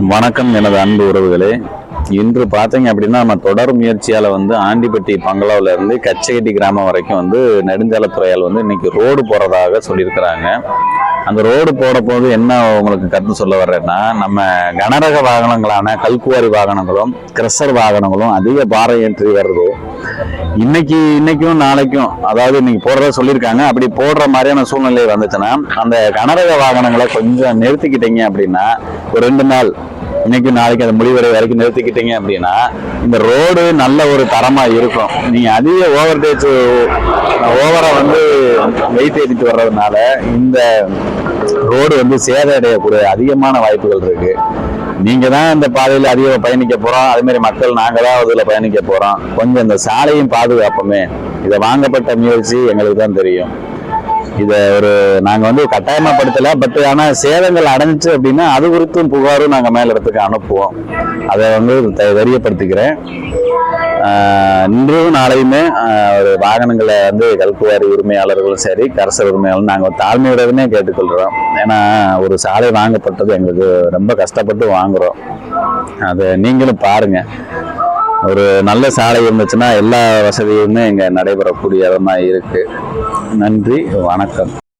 வணக்கம் எனது அன்பு உறவுகளே. இன்று பார்த்தீங்க அப்படின்னா நம்ம தொடர் முயற்சியால் வந்து ஆண்டிப்பட்டி பங்களாவிலேருந்து இருந்து கிராமம் வரைக்கும் வந்து நெடுஞ்சாலைத்துறையால் வந்து இன்னைக்கு ரோடு போகிறதாக சொல்லியிருக்கிறாங்க. அந்த ரோடு போட போது என்ன உங்களுக்கு கருத்து சொல்ல வர்றேன்னா நம்ம கனரக வாகனங்களான கல்குவாரி வாகனங்களும் கிரஷர் வாகனங்களும் அதிக பாறை ஏற்றி வருது. இன்னைக்கு இன்னைக்கும் நாளைக்கும் அதாவது இன்னைக்கு போடுறத சொல்லியிருக்காங்க. அப்படி போடுற மாதிரியான சூழ்நிலை வந்துச்சுன்னா அந்த கனரக வாகனங்களை கொஞ்சம் நிறுத்திக்கிட்டீங்க அப்படின்னா ஒரு ரெண்டு நாள் இன்னைக்கு நாளைக்கு அந்த முடிவரை வரைக்கும் நிறுத்திக்கிட்டீங்க அப்படின்னா இந்த ரோடு நல்ல ஒரு தரமாக இருக்கும். நீங்கள் அதிக ஓவர் டேஜ் ஓவரா வந்து வெயிட் ஏற்றிட்டு வர்றதுனால இந்த ரோடு வந்து சேதம் அடையக்கூடிய அதிகமான வாய்ப்புகள் இருக்குது நீங்க தான் இந்த பாதையில அதிகம் பயணிக்க போறோம். அதே மாதிரி மக்கள் நாங்க தான் அதுல பயணிக்க போறோம். கொஞ்சம் இந்த சாலையும் பாதுகாப்போமே இதை வாங்கப்பட்ட முயற்சி எங்களுக்கு தான் தெரியும். இதை ஒரு நாங்க வந்து கட்டாயமாப்படுத்தல பட் ஆனா சேதங்கள் அடைஞ்சிச்சு அப்படின்னா அது குறித்தும் புகாரும் நாங்க மேல் இடத்துக்கு அனுப்புவோம். அதை வந்து தெரியப்படுத்திக்கிறேன். அன்றும் நாளையுமே ஒரு வாகனங்களை வந்து கல்குவாரி உரிமையாளர்களும் சரி கரசர் உரிமையாளரும் நாங்கள் தாழ்மையுடனே கேட்டுக்கொள்கிறோம் ஏன்னா ஒரு சாலை வாங்கப்பட்டது எங்களுக்கு ரொம்ப கஷ்டப்பட்டு வாங்குகிறோம் அதை நீங்களும் பாருங்கள் ஒரு நல்ல சாலை இருந்துச்சுன்னா எல்லா வசதியுமே இங்கே நடைபெறக்கூடிய இருக்குது நன்றி வணக்கம்.